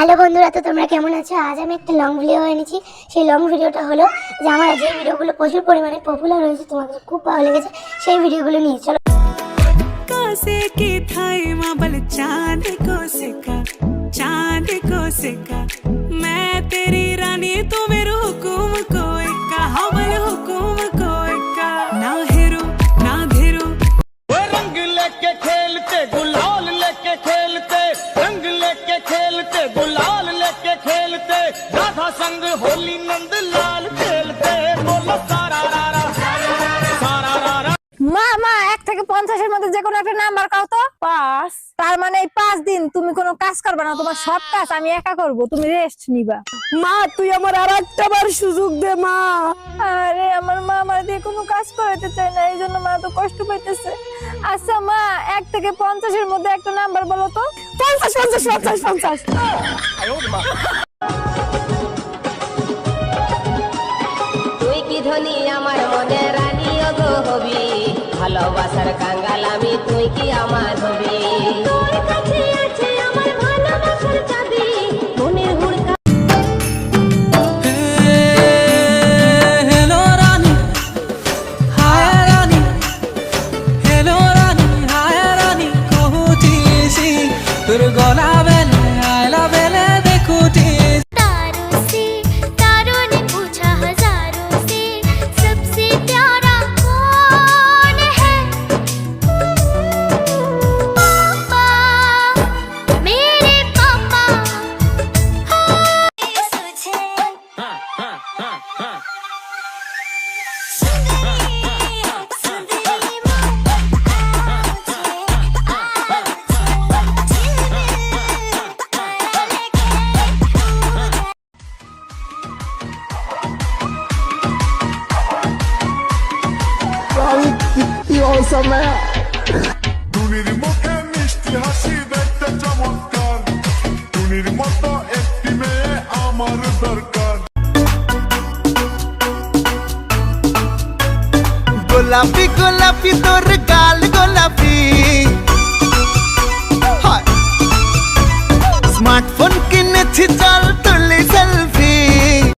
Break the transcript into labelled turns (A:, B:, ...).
A: Hello বন্ধুরা তো তোমরা কেমন আছো আজ আমি একটা লং ভিডিও এনেছি সেই লং ভিডিওটা হলো যে আমার যে ভিডিওগুলো প্রচুর পরিমাণে পপুলার হয়েছে তোমাদের খুব ভালো লেগেছে সেই ভিডিওগুলো নিয়ে চলো
B: कोसे की थाई माबल चांद को सिका चांद को सिका मैं तेरी रानी तू मेरे हुकुम को इक्का हवल हुकुम को इक्का ना हेरो ना धेरो
C: वो रंग लेके खेलते गुलाल लेके खेलते रंग लेके खेलते गुलाल लेके खेलते राधा संग होली नंद लाल
D: থেকে পঞ্চাশের মধ্যে যে কোনো একটা নাম্বার কাও তো? পাঁচ। তার মানে এই পাঁচ দিন তুমি কোনো কাজ করবে না তোমার সব কাজ আমি একা করব তুমি রেস্ট নিবা। মা তুই আমার আর একটা বার সুযোগ দে মা। আরে আমার মা আমার দিয়ে কোনো কাজ করাতে চায় না এই জন্য মা তো কষ্ট পাইতেছে। আচ্ছা মা এক থেকে পঞ্চাশের মধ্যে একটা নাম্বার বলো তো? পঞ্চাশ পঞ্চাশ পঞ্চাশ পঞ্চাশ।
E: কাঙ্গাল আমি তুই কি আমার হবি?
F: টুনির মুখে মিষ্টি হাসি দেখতে চমৎকার। টুনির মতো একটি মেয়ে আমার দরকার।
G: গোলাপি গোলাপি তোর গাল গোলাপি। স্মার্টফোন কিনেছি চার